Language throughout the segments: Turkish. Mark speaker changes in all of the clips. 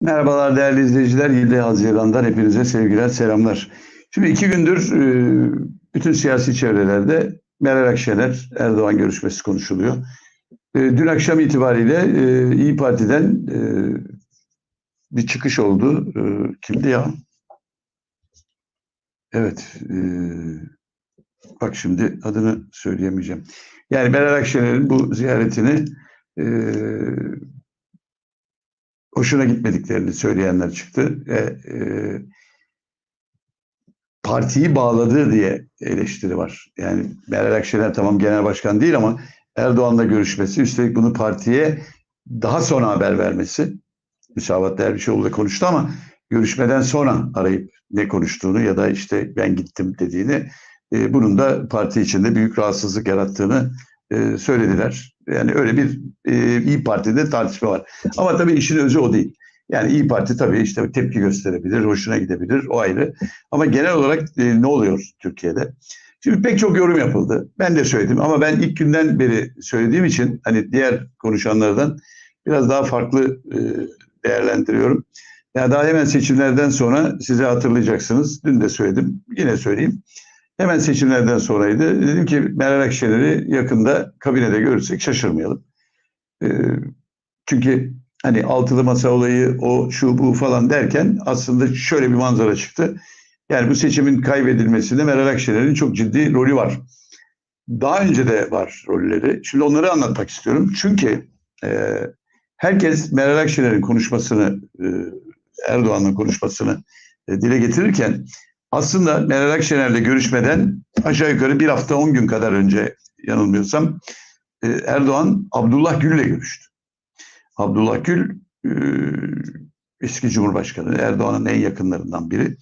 Speaker 1: Merhabalar değerli izleyiciler. 7 Haziran'dan hepinize sevgiler, selamlar. Şimdi iki gündür e, bütün siyasi çevrelerde Meral Akşener Erdoğan görüşmesi konuşuluyor. E, dün akşam itibariyle e, İyi Parti'den bir çıkış oldu. Kimdi ya? Evet. Bak şimdi adını söyleyemeyeceğim. Yani Meral Akşener'in bu ziyaretini hoşuna gitmediklerini söyleyenler çıktı. E, e, partiyi bağladığı diye eleştiri var. Yani Meral Akşener tamam genel başkan değil ama Erdoğan'la görüşmesi, üstelik bunu partiye daha sonra haber vermesi. Müsavat Dervişoğlu da konuştu ama görüşmeden sonra arayıp ne konuştuğunu ya da işte ben gittim dediğini e, bunun da parti içinde büyük rahatsızlık yarattığını e, söylediler. Yani öyle bir e, İyi Parti'de tartışma var. Ama tabii işin özü o değil. Yani İyi Parti tabii işte tepki gösterebilir, hoşuna gidebilir, o ayrı. Ama genel olarak e, ne oluyor Türkiye'de? Şimdi pek çok yorum yapıldı. Ben de söyledim ama ben ilk günden beri söylediğim için hani diğer konuşanlardan biraz daha farklı e, değerlendiriyorum. Yani daha hemen seçimlerden sonra size hatırlayacaksınız. Dün de söyledim, yine söyleyeyim. Hemen seçimlerden sonraydı. Dedim ki Meral Akşener'i yakında kabinede görürsek şaşırmayalım. E, çünkü hani altılı masa olayı o şu bu falan derken aslında şöyle bir manzara çıktı. Yani bu seçimin kaybedilmesinde Meral Akşener'in çok ciddi rolü var. Daha önce de var rolleri. Şimdi onları anlatmak istiyorum. Çünkü e, herkes Meral Akşener'in konuşmasını, e, Erdoğan'ın konuşmasını e, dile getirirken aslında Meral Akşener'le görüşmeden aşağı yukarı bir hafta on gün kadar önce yanılmıyorsam e, Erdoğan Abdullah Gül'le görüştü. Abdullah Gül e, eski Cumhurbaşkanı Erdoğan'ın en yakınlarından biri.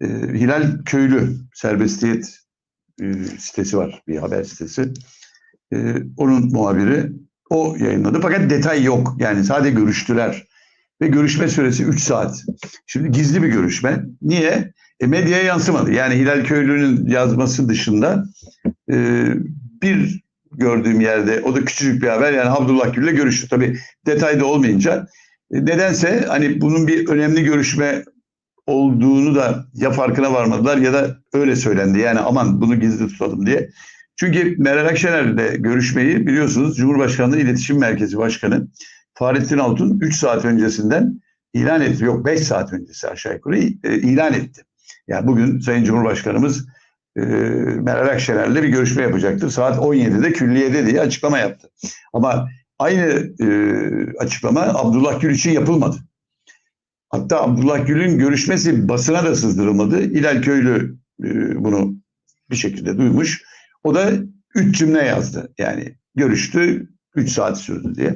Speaker 1: E, Hilal Köylü serbestiyet sitesi var bir haber sitesi. Onun muhabiri o yayınladı fakat detay yok. Yani sadece görüştüler. Ve görüşme süresi 3 saat. Şimdi gizli bir görüşme. Niye? E, medyaya yansımadı. Yani Hilal Köylü'nün yazması dışında e, bir gördüğüm yerde o da küçücük bir haber yani Abdullah Gül'le görüştü. Tabii detayda olmayınca e, nedense hani bunun bir önemli görüşme olduğunu da ya farkına varmadılar ya da öyle söylendi. Yani aman bunu gizli tutalım diye. Çünkü Meral Akşener'le görüşmeyi biliyorsunuz Cumhurbaşkanlığı İletişim Merkezi Başkanı Fahrettin Altun 3 saat öncesinden ilan etti. Yok 5 saat öncesi aşağı yukarı e, ilan etti. Yani bugün Sayın Cumhurbaşkanımız e, Meral Akşener'le bir görüşme yapacaktır. Saat 17'de külliyede diye açıklama yaptı. Ama aynı e, açıklama Abdullah Gül için yapılmadı. Hatta Abdullah Gül'ün görüşmesi basına da sızdırılmadı. İlal Köylü e, bunu bir şekilde duymuş. O da üç cümle yazdı. Yani görüştü, üç saat sürdü diye.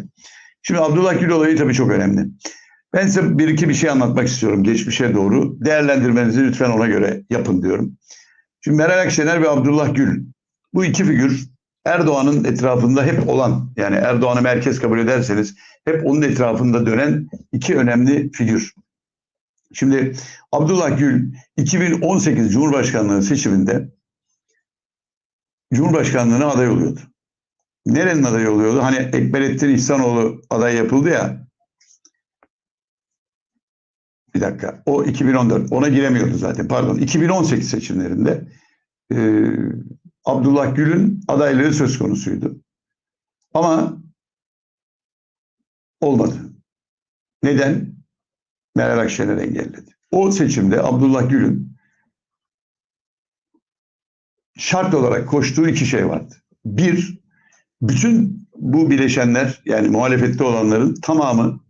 Speaker 1: Şimdi Abdullah Gül olayı tabii çok önemli. Ben size bir iki bir şey anlatmak istiyorum geçmişe doğru. Değerlendirmenizi lütfen ona göre yapın diyorum. Şimdi Meral Akşener ve Abdullah Gül. Bu iki figür Erdoğan'ın etrafında hep olan yani Erdoğan'ı merkez kabul ederseniz hep onun etrafında dönen iki önemli figür. Şimdi Abdullah Gül 2018 Cumhurbaşkanlığı seçiminde Cumhurbaşkanlığına aday oluyordu. Nerenin adayı oluyordu? Hani Ekberettin İhsanoğlu aday yapıldı ya bir dakika. O 2014. Ona giremiyordu zaten. Pardon. 2018 seçimlerinde e, Abdullah Gül'ün adaylığı söz konusuydu. Ama olmadı. Neden? Meral Akşener engelledi. O seçimde Abdullah Gül'ün şart olarak koştuğu iki şey vardı. Bir, bütün bu bileşenler yani muhalefette olanların tamamı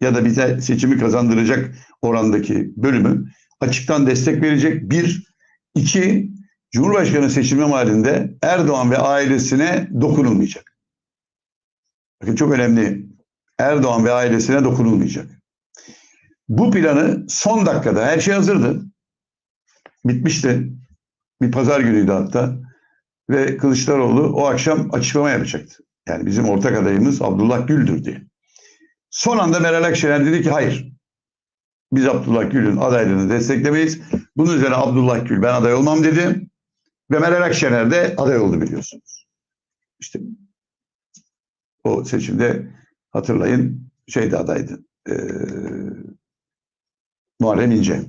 Speaker 1: ya da bize seçimi kazandıracak orandaki bölümü açıktan destek verecek. Bir, iki, Cumhurbaşkanı seçimi halinde Erdoğan ve ailesine dokunulmayacak. Bakın çok önemli. Erdoğan ve ailesine dokunulmayacak. Bu planı son dakikada her şey hazırdı. Bitmişti. Bir pazar günüydü hatta. Ve Kılıçdaroğlu o akşam açıklama yapacaktı. Yani bizim ortak adayımız Abdullah Gül'dür diye. Son anda Meral Akşener dedi ki hayır. Biz Abdullah Gül'ün adaylığını desteklemeyiz. Bunun üzerine Abdullah Gül ben aday olmam dedi. Ve Meral Akşener de aday oldu biliyorsunuz. İşte o seçimde hatırlayın şeyde adaydı. Ee, Muharrem İnce.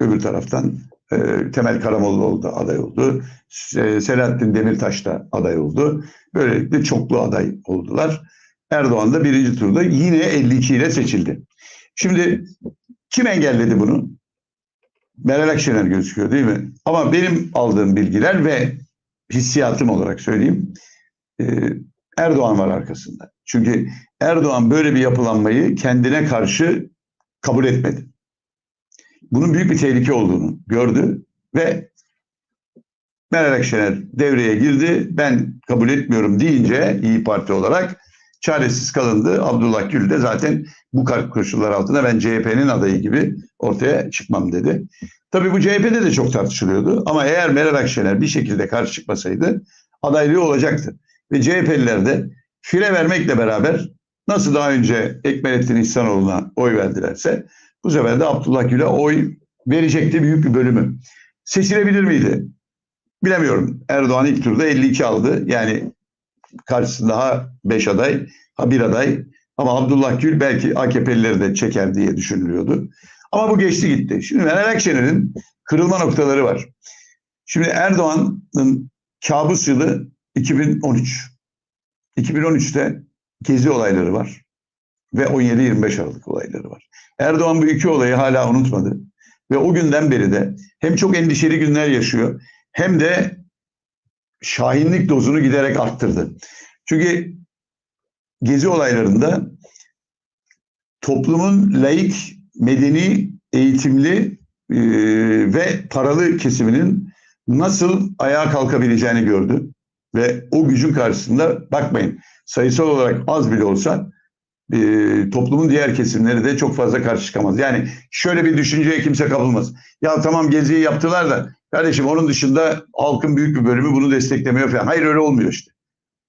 Speaker 1: Öbür taraftan e, Temel Karamollaoğlu da aday oldu. Se- Selahattin Demirtaş da aday oldu. Böylelikle çoklu aday oldular. Erdoğan da birinci turda yine 52 ile seçildi. Şimdi kim engelledi bunu? Meral Akşener gözüküyor değil mi? Ama benim aldığım bilgiler ve hissiyatım olarak söyleyeyim. e, Erdoğan var arkasında. Çünkü Erdoğan böyle bir yapılanmayı kendine karşı kabul etmedi. Bunun büyük bir tehlike olduğunu gördü ve Meral Akşener devreye girdi. Ben kabul etmiyorum deyince İyi Parti olarak çaresiz kalındı. Abdullah Gül de zaten bu koşullar altında ben CHP'nin adayı gibi ortaya çıkmam dedi. Tabii bu CHP'de de çok tartışılıyordu ama eğer Meral Akşener bir şekilde karşı çıkmasaydı adaylığı olacaktı. Ve CHP'liler de file vermekle beraber nasıl daha önce Ekmelettin İhsanoğlu'na oy verdilerse bu sefer de Abdullah Gül'e oy verecekti büyük bir bölümü. Seçilebilir miydi? Bilemiyorum. Erdoğan ilk turda 52 aldı. Yani karşısında ha 5 aday ha bir aday. Ama Abdullah Gül belki AKP'lileri de çeker diye düşünülüyordu. Ama bu geçti gitti. Şimdi Meral Akşener'in kırılma noktaları var. Şimdi Erdoğan'ın kabus yılı 2013. 2013'te gezi olayları var. Ve 17-25 Aralık olayları var. Erdoğan bu iki olayı hala unutmadı. Ve o günden beri de hem çok endişeli günler yaşıyor hem de şahinlik dozunu giderek arttırdı. Çünkü gezi olaylarında toplumun laik, medeni, eğitimli e, ve paralı kesiminin nasıl ayağa kalkabileceğini gördü. Ve o gücün karşısında bakmayın sayısal olarak az bile olsa e, toplumun diğer kesimleri de çok fazla karşı çıkamaz. Yani şöyle bir düşünceye kimse kapılmaz. Ya tamam geziyi yaptılar da kardeşim onun dışında halkın büyük bir bölümü bunu desteklemiyor falan. Hayır öyle olmuyor işte.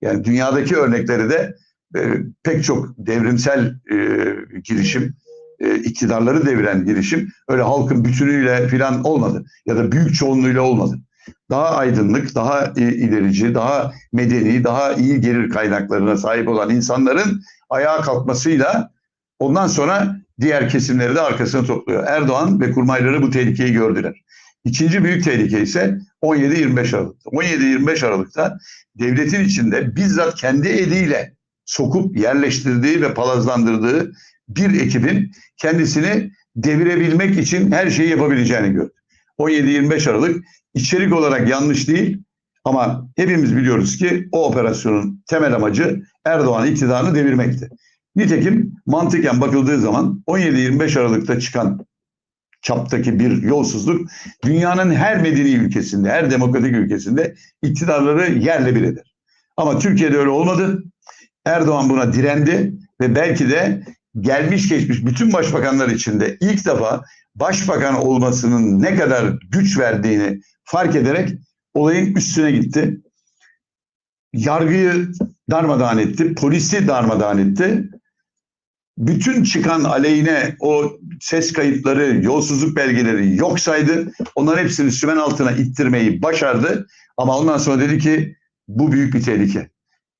Speaker 1: Yani dünyadaki örnekleri de e, pek çok devrimsel e, girişim, e, iktidarları deviren girişim öyle halkın bütünüyle falan olmadı. Ya da büyük çoğunluğuyla olmadı. Daha aydınlık, daha ilerici, daha medeni, daha iyi gelir kaynaklarına sahip olan insanların ayağa kalkmasıyla ondan sonra diğer kesimleri de arkasına topluyor. Erdoğan ve kurmayları bu tehlikeyi gördüler. İkinci büyük tehlike ise 17-25 Aralık'ta. 17-25 Aralık'ta devletin içinde bizzat kendi eliyle sokup yerleştirdiği ve palazlandırdığı bir ekibin kendisini devirebilmek için her şeyi yapabileceğini gördü. 17-25 Aralık içerik olarak yanlış değil ama hepimiz biliyoruz ki o operasyonun temel amacı Erdoğan iktidarını devirmekti. Nitekim mantıken bakıldığı zaman 17-25 Aralık'ta çıkan çaptaki bir yolsuzluk dünyanın her medeni ülkesinde, her demokratik ülkesinde iktidarları yerle bir eder. Ama Türkiye'de öyle olmadı. Erdoğan buna direndi ve belki de gelmiş geçmiş bütün başbakanlar içinde ilk defa başbakan olmasının ne kadar güç verdiğini fark ederek olayın üstüne gitti. Yargıyı darmadağın etti, polisi darmadağın etti. Bütün çıkan aleyhine o ses kayıtları, yolsuzluk belgeleri yok saydı. Onların hepsini sümen altına ittirmeyi başardı. Ama ondan sonra dedi ki bu büyük bir tehlike.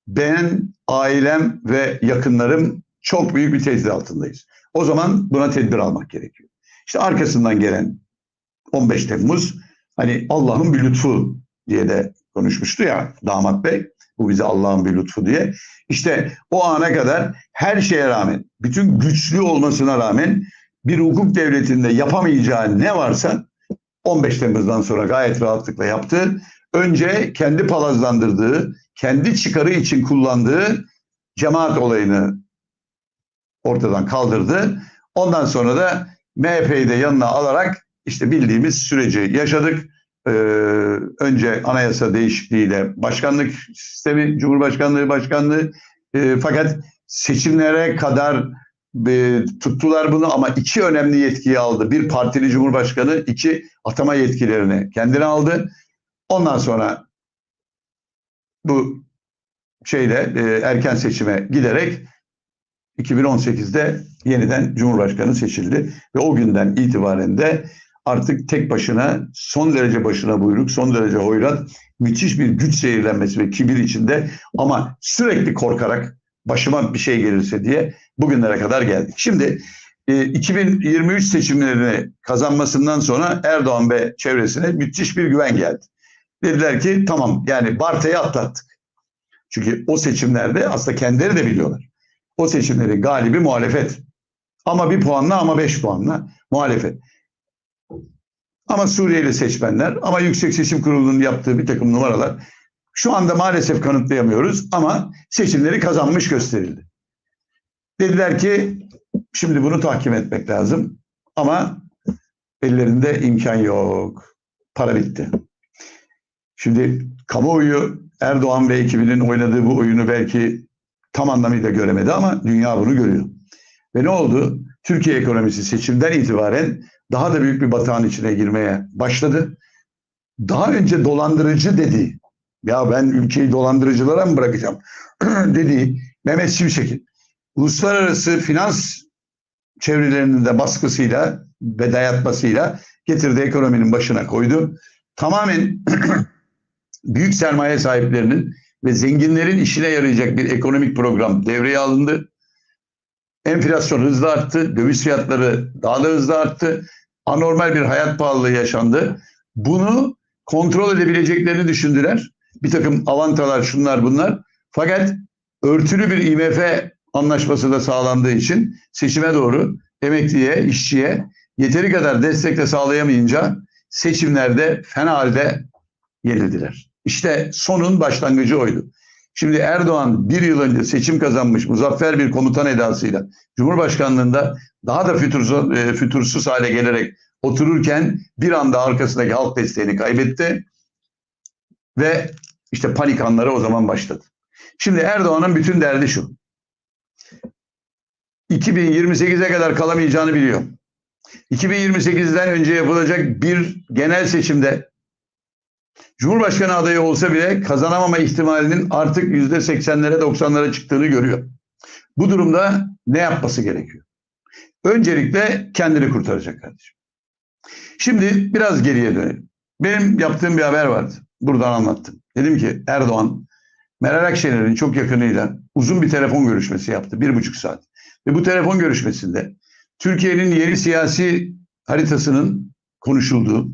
Speaker 1: Ben, ailem ve yakınlarım çok büyük bir tehdit altındayız. O zaman buna tedbir almak gerekiyor. İşte arkasından gelen 15 Temmuz hani Allah'ın bir lütfu diye de konuşmuştu ya damat bey. Bu bize Allah'ın bir lütfu diye. İşte o ana kadar her şeye rağmen, bütün güçlü olmasına rağmen bir hukuk devletinde yapamayacağı ne varsa 15 Temmuz'dan sonra gayet rahatlıkla yaptı. Önce kendi palazlandırdığı, kendi çıkarı için kullandığı cemaat olayını ortadan kaldırdı. Ondan sonra da MHP'yi de yanına alarak işte bildiğimiz süreci yaşadık. Ee, önce anayasa değişikliğiyle başkanlık sistemi, Cumhurbaşkanlığı başkanlığı e, fakat seçimlere kadar e, tuttular bunu ama iki önemli yetkiyi aldı. Bir partili cumhurbaşkanı, iki atama yetkilerini kendine aldı. Ondan sonra bu şeyle e, erken seçime giderek 2018'de yeniden Cumhurbaşkanı seçildi ve o günden itibaren de artık tek başına son derece başına buyruk, son derece hoyrat, müthiş bir güç zehirlenmesi ve kibir içinde ama sürekli korkarak başıma bir şey gelirse diye bugünlere kadar geldik. Şimdi e, 2023 seçimlerini kazanmasından sonra Erdoğan ve çevresine müthiş bir güven geldi. Dediler ki tamam yani Barta'yı atlattık. Çünkü o seçimlerde aslında kendileri de biliyorlar. O seçimlerin galibi muhalefet. Ama bir puanla ama beş puanla muhalefet. Ama Suriyeli seçmenler ama Yüksek Seçim Kurulu'nun yaptığı bir takım numaralar şu anda maalesef kanıtlayamıyoruz ama seçimleri kazanmış gösterildi. Dediler ki şimdi bunu tahkim etmek lazım ama ellerinde imkan yok. Para bitti. Şimdi kamuoyu Erdoğan ve ekibinin oynadığı bu oyunu belki tam anlamıyla göremedi ama dünya bunu görüyor. Ve ne oldu? Türkiye ekonomisi seçimden itibaren daha da büyük bir batağın içine girmeye başladı. Daha önce dolandırıcı dediği, ya ben ülkeyi dolandırıcılara mı bırakacağım dediği Mehmet Şimşek'in uluslararası finans çevrelerinin de baskısıyla ve dayatmasıyla getirdiği ekonominin başına koydu. Tamamen büyük sermaye sahiplerinin ve zenginlerin işine yarayacak bir ekonomik program devreye alındı. Enflasyon hızla arttı, döviz fiyatları daha da hızlı arttı. Anormal bir hayat pahalılığı yaşandı. Bunu kontrol edebileceklerini düşündüler. Bir takım avantalar şunlar bunlar. Fakat örtülü bir IMF anlaşması da sağlandığı için seçime doğru emekliye, işçiye yeteri kadar destek de sağlayamayınca seçimlerde fena halde yenildiler. İşte sonun başlangıcı oydu. Şimdi Erdoğan bir yıl önce seçim kazanmış muzaffer bir komutan edasıyla Cumhurbaşkanlığında daha da e, fütursuz hale gelerek otururken bir anda arkasındaki halk desteğini kaybetti ve işte panik anları o zaman başladı. Şimdi Erdoğan'ın bütün derdi şu. 2028'e kadar kalamayacağını biliyor. 2028'den önce yapılacak bir genel seçimde Cumhurbaşkanı adayı olsa bile kazanamama ihtimalinin artık %80'lere 90'lara çıktığını görüyor. Bu durumda ne yapması gerekiyor? Öncelikle kendini kurtaracak kardeşim. Şimdi biraz geriye dönelim. Benim yaptığım bir haber vardı. Buradan anlattım. Dedim ki Erdoğan Meral Akşener'in çok yakınıyla uzun bir telefon görüşmesi yaptı. Bir buçuk saat. Ve bu telefon görüşmesinde Türkiye'nin yeni siyasi haritasının konuşulduğu,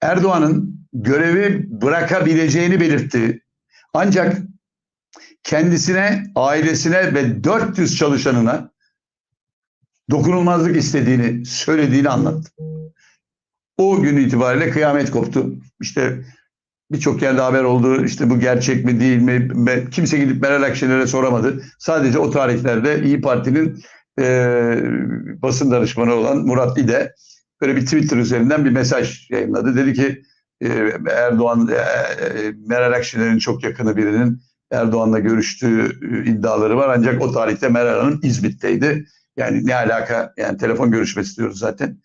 Speaker 1: Erdoğan'ın görevi bırakabileceğini belirtti. Ancak kendisine, ailesine ve 400 çalışanına dokunulmazlık istediğini söylediğini anlattı. O gün itibariyle kıyamet koptu. İşte birçok yerde haber oldu. İşte bu gerçek mi değil mi? Kimse gidip Meral Akşener'e soramadı. Sadece o tarihlerde İyi Parti'nin e, basın danışmanı olan Murat İde böyle bir Twitter üzerinden bir mesaj yayınladı. Dedi ki Erdoğan, e, Meral Akşener'in çok yakını birinin Erdoğan'la görüştüğü iddiaları var. Ancak o tarihte Meral Hanım İzmit'teydi. Yani ne alaka? Yani telefon görüşmesi diyoruz zaten.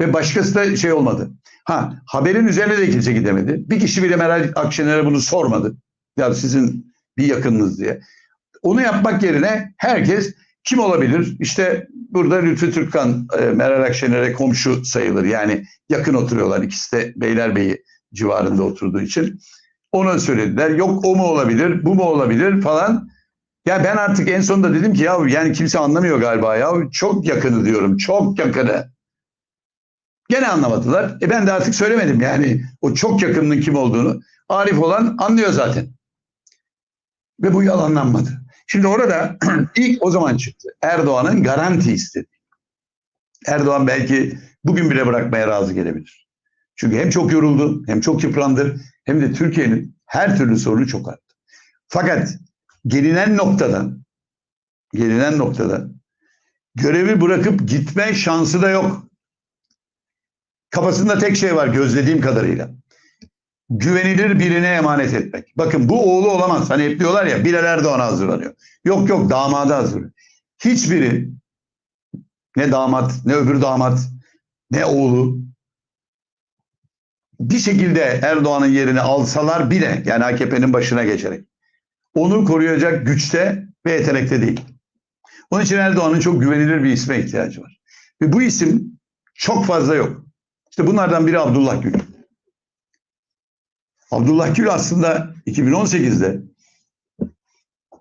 Speaker 1: Ve başkası da şey olmadı. Ha haberin üzerine de kimse gidemedi. Bir kişi bile Meral Akşener'e bunu sormadı. Ya sizin bir yakınınız diye. Onu yapmak yerine herkes kim olabilir? İşte burada Lütfü Türkkan e, Meral Akşener'e komşu sayılır. Yani yakın oturuyorlar. İkisi de Beylerbeyi civarında oturduğu için. Ona söylediler. Yok o mu olabilir, bu mu olabilir falan. Ya ben artık en sonunda dedim ki ya yani kimse anlamıyor galiba ya. Çok yakını diyorum. Çok yakını. Gene anlamadılar. E ben de artık söylemedim yani o çok yakınının kim olduğunu. Arif olan anlıyor zaten. Ve bu yalanlanmadı. Şimdi orada ilk o zaman çıktı. Erdoğan'ın garanti istedi. Erdoğan belki bugün bile bırakmaya razı gelebilir. Çünkü hem çok yoruldu, hem çok yıprandı, hem de Türkiye'nin her türlü sorunu çok arttı. Fakat gelinen noktada, gelinen noktada görevi bırakıp gitme şansı da yok. Kafasında tek şey var gözlediğim kadarıyla. Güvenilir birine emanet etmek. Bakın bu oğlu olamaz. Hani hep diyorlar ya Bilal Erdoğan hazırlanıyor. Yok yok damadı hazırlanıyor. Hiçbiri ne damat ne öbür damat ne oğlu bir şekilde Erdoğan'ın yerini alsalar bile yani AKP'nin başına geçerek onu koruyacak güçte ve yetenekte değil. Onun için Erdoğan'ın çok güvenilir bir isme ihtiyacı var. Ve bu isim çok fazla yok. İşte bunlardan biri Abdullah Gül. Abdullah Gül aslında 2018'de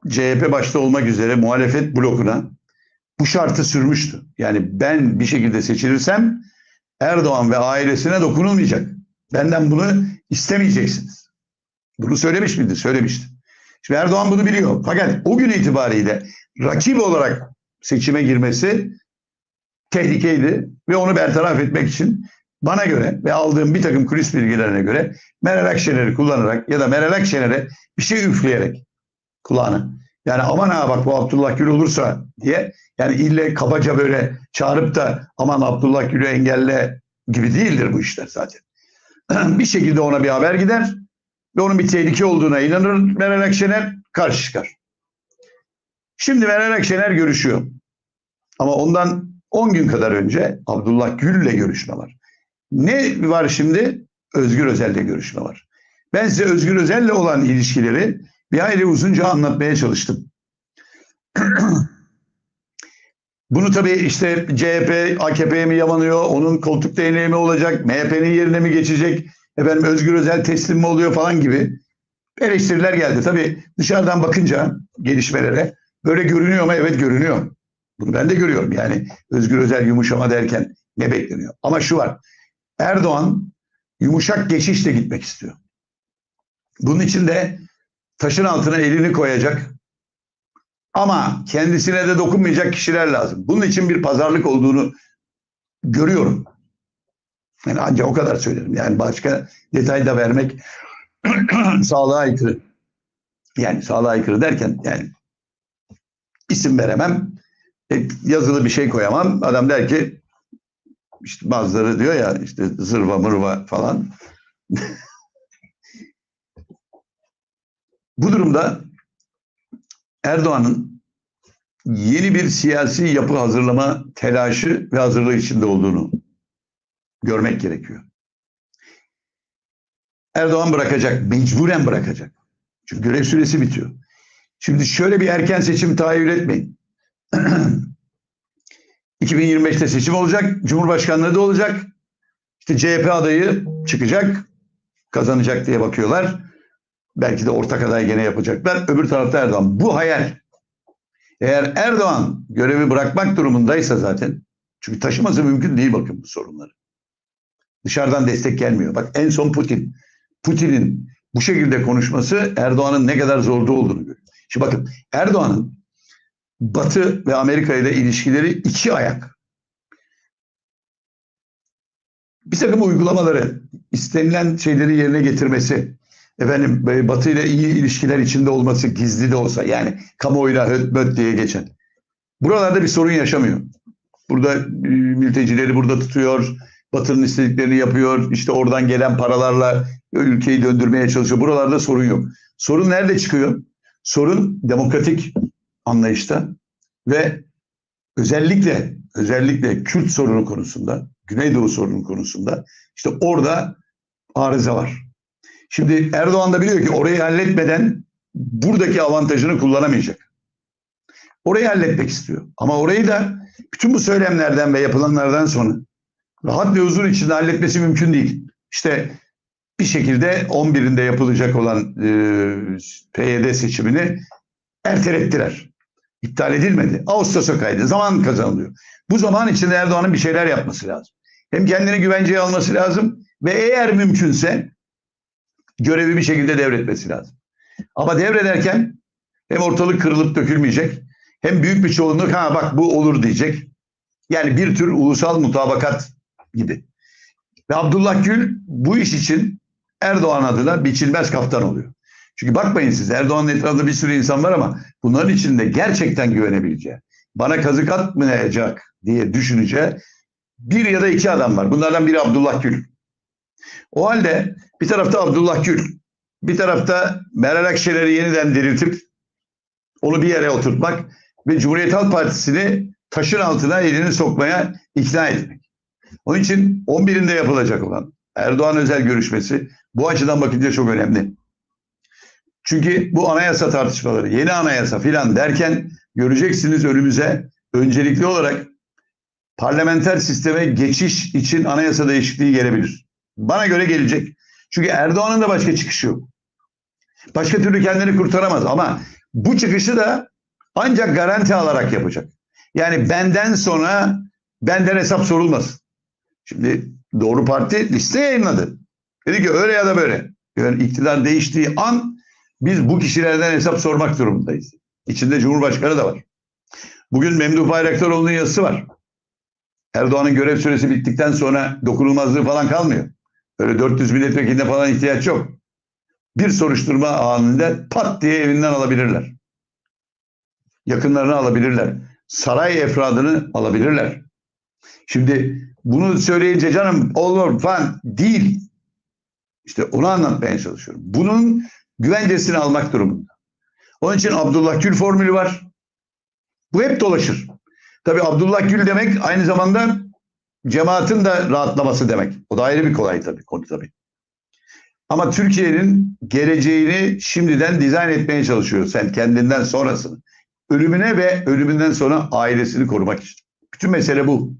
Speaker 1: CHP başta olmak üzere muhalefet blokuna bu şartı sürmüştü. Yani ben bir şekilde seçilirsem Erdoğan ve ailesine dokunulmayacak. Benden bunu istemeyeceksiniz. Bunu söylemiş miydi? Söylemişti. Şimdi Erdoğan bunu biliyor. Fakat o gün itibariyle rakip olarak seçime girmesi tehlikeydi ve onu bertaraf etmek için bana göre ve aldığım bir takım kulis bilgilerine göre Meral Akşener'i kullanarak ya da Meral Akşener'e bir şey üfleyerek kulağına. Yani aman ha bak bu Abdullah Gül olursa diye yani ille kabaca böyle çağırıp da aman Abdullah Gül'ü engelle gibi değildir bu işler zaten. bir şekilde ona bir haber gider ve onun bir tehlike olduğuna inanır Meral Akşener karşı çıkar. Şimdi Meral Akşener görüşüyor. Ama ondan 10 gün kadar önce Abdullah Gül'le görüşme var. Ne var şimdi? Özgür Özel'le görüşme var. Ben size Özgür Özel'le olan ilişkileri bir hayli uzunca anlatmaya çalıştım. Bunu tabii işte CHP AKP'ye mi yamanıyor, onun koltuk değneği mi olacak, MHP'nin yerine mi geçecek, efendim Özgür Özel teslim mi oluyor falan gibi eleştiriler geldi. Tabii dışarıdan bakınca gelişmelere böyle görünüyor mu? Evet görünüyor. Bunu ben de görüyorum yani Özgür Özel yumuşama derken ne bekleniyor? Ama şu var. Erdoğan yumuşak geçişle gitmek istiyor. Bunun için de taşın altına elini koyacak ama kendisine de dokunmayacak kişiler lazım. Bunun için bir pazarlık olduğunu görüyorum. Yani ancak o kadar söylerim. Yani başka detay da vermek sağlığa aykırı. Yani sağlığa aykırı derken yani isim veremem. E, yazılı bir şey koyamam. Adam der ki işte bazıları diyor ya işte zırva mırva falan. Bu durumda Erdoğan'ın yeni bir siyasi yapı hazırlama telaşı ve hazırlığı içinde olduğunu görmek gerekiyor. Erdoğan bırakacak, mecburen bırakacak. Çünkü görev süresi bitiyor. Şimdi şöyle bir erken seçim tahayyül etmeyin. 2025'te seçim olacak, Cumhurbaşkanlığı da olacak. İşte CHP adayı çıkacak, kazanacak diye bakıyorlar. Belki de ortak aday gene yapacaklar. Öbür tarafta Erdoğan. Bu hayal. Eğer Erdoğan görevi bırakmak durumundaysa zaten çünkü taşıması mümkün değil bakın bu sorunları. Dışarıdan destek gelmiyor. Bak en son Putin. Putin'in bu şekilde konuşması Erdoğan'ın ne kadar zorda olduğunu görüyor. Şimdi bakın Erdoğan'ın Batı ve Amerika ile ilişkileri iki ayak. Bir takım uygulamaları, istenilen şeyleri yerine getirmesi, efendim Batı ile iyi ilişkiler içinde olması gizli de olsa yani kamuoyuna höt diye geçen. Buralarda bir sorun yaşamıyor. Burada e, mültecileri burada tutuyor, Batı'nın istediklerini yapıyor, işte oradan gelen paralarla ülkeyi döndürmeye çalışıyor. Buralarda sorun yok. Sorun nerede çıkıyor? Sorun demokratik anlayışta ve özellikle özellikle Kürt sorunu konusunda, Güneydoğu sorunu konusunda işte orada arıza var. Şimdi Erdoğan da biliyor ki orayı halletmeden buradaki avantajını kullanamayacak. Orayı halletmek istiyor. Ama orayı da bütün bu söylemlerden ve yapılanlardan sonra rahat ve huzur içinde halletmesi mümkün değil. İşte bir şekilde 11'inde yapılacak olan e, PYD seçimini ertelettiler. İptal edilmedi. Ağustos'a kaydı. Zaman kazanılıyor. Bu zaman içinde Erdoğan'ın bir şeyler yapması lazım. Hem kendini güvenceye alması lazım ve eğer mümkünse görevi bir şekilde devretmesi lazım. Ama devrederken hem ortalık kırılıp dökülmeyecek hem büyük bir çoğunluk ha bak bu olur diyecek. Yani bir tür ulusal mutabakat gibi. Ve Abdullah Gül bu iş için Erdoğan adına biçilmez kaftan oluyor. Çünkü bakmayın siz Erdoğan'ın etrafında bir sürü insan var ama bunların içinde gerçekten güvenebileceği, bana kazık atmayacak diye düşüneceği bir ya da iki adam var. Bunlardan biri Abdullah Gül. O halde bir tarafta Abdullah Gül, bir tarafta Meral Akşener'i yeniden diriltip onu bir yere oturtmak ve Cumhuriyet Halk Partisi'ni taşın altına elini sokmaya ikna etmek. Onun için 11'inde yapılacak olan Erdoğan özel görüşmesi bu açıdan bakınca çok önemli. Çünkü bu anayasa tartışmaları, yeni anayasa filan derken göreceksiniz önümüze öncelikli olarak parlamenter sisteme geçiş için anayasa değişikliği gelebilir. Bana göre gelecek. Çünkü Erdoğan'ın da başka çıkışı yok. Başka türlü kendini kurtaramaz ama bu çıkışı da ancak garanti alarak yapacak. Yani benden sonra benden hesap sorulmaz. Şimdi Doğru Parti liste yayınladı. Dedi ki öyle ya da böyle. Yani iktidar değiştiği an biz bu kişilerden hesap sormak durumundayız. İçinde Cumhurbaşkanı da var. Bugün Memduh Bayraktaroğlu'nun yazısı var. Erdoğan'ın görev süresi bittikten sonra dokunulmazlığı falan kalmıyor. Öyle 400 milletvekiline falan ihtiyaç yok. Bir soruşturma anında pat diye evinden alabilirler. Yakınlarını alabilirler. Saray efradını alabilirler. Şimdi bunu söyleyince canım olur falan değil. İşte onu anlatmaya çalışıyorum. Bunun güvencesini almak durumunda. Onun için Abdullah Gül formülü var. Bu hep dolaşır. Tabi Abdullah Gül demek aynı zamanda cemaatin de rahatlaması demek. O da ayrı bir kolay tabii konu tabii. Ama Türkiye'nin geleceğini şimdiden dizayn etmeye çalışıyor. Sen kendinden sonrasını. Ölümüne ve ölümünden sonra ailesini korumak için. Bütün mesele bu.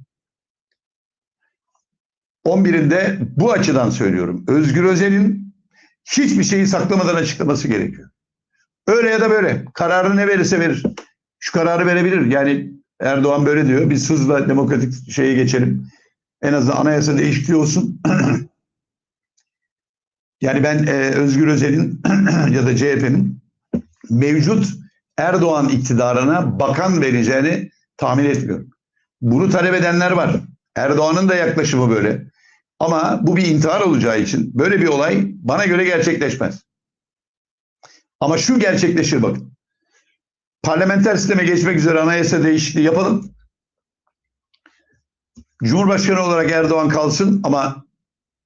Speaker 1: 11'inde bu açıdan söylüyorum. Özgür Özel'in hiçbir şeyi saklamadan açıklaması gerekiyor. Öyle ya da böyle. Kararı ne verirse verir. Şu kararı verebilir. Yani Erdoğan böyle diyor. Biz hızla demokratik şeye geçelim. En azından anayasa değişikliği olsun. yani ben e, Özgür Özel'in ya da CHP'nin mevcut Erdoğan iktidarına bakan vereceğini tahmin etmiyorum. Bunu talep edenler var. Erdoğan'ın da yaklaşımı böyle. Ama bu bir intihar olacağı için böyle bir olay bana göre gerçekleşmez. Ama şu gerçekleşir bakın. Parlamenter sisteme geçmek üzere anayasa değişikliği yapalım. Cumhurbaşkanı olarak Erdoğan kalsın ama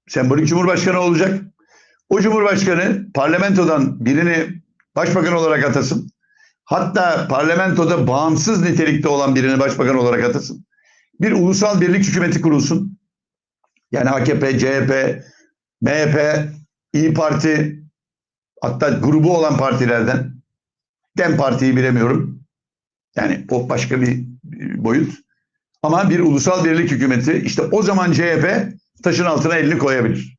Speaker 1: sembolik cumhurbaşkanı olacak. O cumhurbaşkanı parlamentodan birini başbakan olarak atasın. Hatta parlamentoda bağımsız nitelikte olan birini başbakan olarak atasın. Bir ulusal birlik hükümeti kurulsun. Yani AKP, CHP, MHP, İyi Parti hatta grubu olan partilerden Dem Parti'yi bilemiyorum. Yani o başka bir boyut. Ama bir ulusal birlik hükümeti işte o zaman CHP taşın altına elini koyabilir.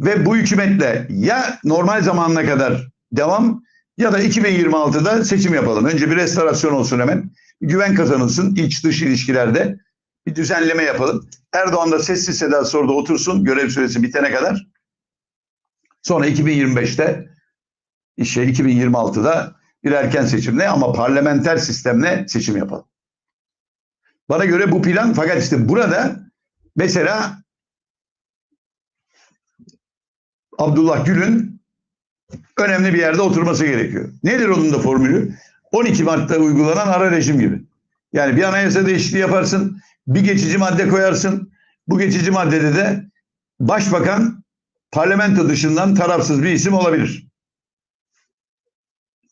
Speaker 1: Ve bu hükümetle ya normal zamanına kadar devam ya da 2026'da seçim yapalım. Önce bir restorasyon olsun hemen. Güven kazanılsın iç dış ilişkilerde. Bir düzenleme yapalım. Erdoğan da sessiz sedasız orada otursun görev süresi bitene kadar. Sonra 2025'te işte 2026'da bir erken seçimle ama parlamenter sistemle seçim yapalım. Bana göre bu plan fakat işte burada mesela Abdullah Gül'ün önemli bir yerde oturması gerekiyor. Nedir onun da formülü? 12 Mart'ta uygulanan ara rejim gibi. Yani bir anayasa değişikliği yaparsın, bir geçici madde koyarsın. Bu geçici maddede de başbakan parlamento dışından tarafsız bir isim olabilir.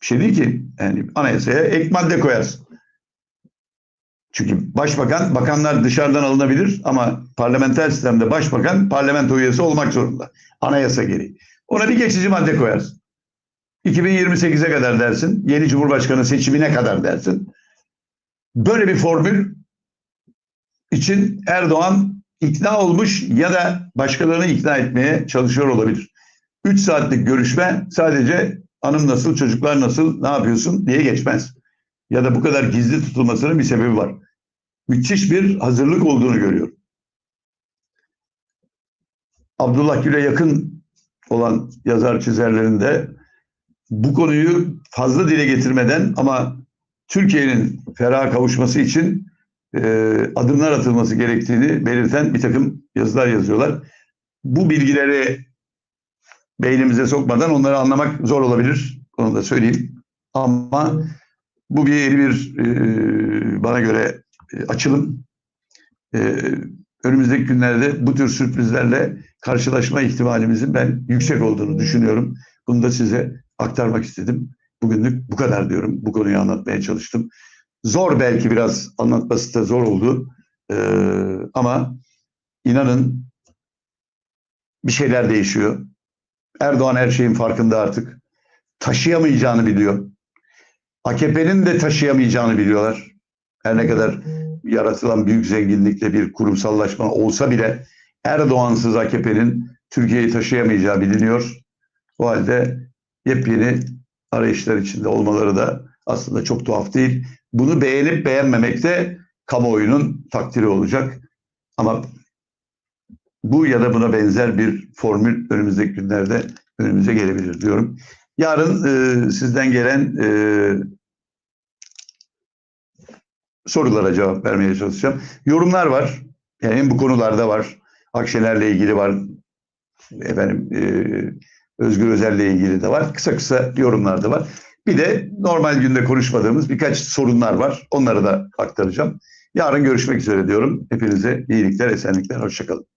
Speaker 1: Bir şey değil ki. Yani anayasaya ek madde koyarsın. Çünkü başbakan, bakanlar dışarıdan alınabilir ama parlamenter sistemde başbakan parlamento üyesi olmak zorunda. Anayasa gereği. Ona bir geçici madde koyarsın. 2028'e kadar dersin. Yeni Cumhurbaşkanı seçimine kadar dersin. Böyle bir formül için Erdoğan ikna olmuş ya da başkalarını ikna etmeye çalışıyor olabilir. 3 saatlik görüşme sadece hanım nasıl, çocuklar nasıl, ne yapıyorsun diye geçmez. Ya da bu kadar gizli tutulmasının bir sebebi var. Müthiş bir hazırlık olduğunu görüyorum. Abdullah Gül'e yakın olan yazar çizerlerinde bu konuyu fazla dile getirmeden ama Türkiye'nin feraha kavuşması için e, adımlar atılması gerektiğini belirten bir takım yazılar yazıyorlar. Bu bilgileri beynimize sokmadan onları anlamak zor olabilir. Onu da söyleyeyim. Ama bu bir bir e, bana göre e, açılım. E, önümüzdeki günlerde bu tür sürprizlerle karşılaşma ihtimalimizin ben yüksek olduğunu düşünüyorum. Bunu da size aktarmak istedim. Bugünlük bu kadar diyorum. Bu konuyu anlatmaya çalıştım. Zor belki biraz anlatması da zor oldu. Ee, ama inanın bir şeyler değişiyor. Erdoğan her şeyin farkında artık. Taşıyamayacağını biliyor. AKP'nin de taşıyamayacağını biliyorlar. Her ne kadar yaratılan büyük zenginlikle bir kurumsallaşma olsa bile Erdoğansız AKP'nin Türkiye'yi taşıyamayacağı biliniyor. O halde yepyeni arayışlar içinde olmaları da aslında çok tuhaf değil. Bunu beğenip beğenmemek de kamuoyunun takdiri olacak. Ama bu ya da buna benzer bir formül önümüzdeki günlerde önümüze gelebilir diyorum. Yarın e, sizden gelen e, sorulara cevap vermeye çalışacağım. Yorumlar var. Yani hem bu konularda var. Akşener'le ilgili var. Efendim e, Özgür Özel'le ilgili de var. Kısa kısa yorumlar da var. Bir de normal günde konuşmadığımız birkaç sorunlar var. Onları da aktaracağım. Yarın görüşmek üzere diyorum. Hepinize iyilikler, esenlikler. Hoşçakalın.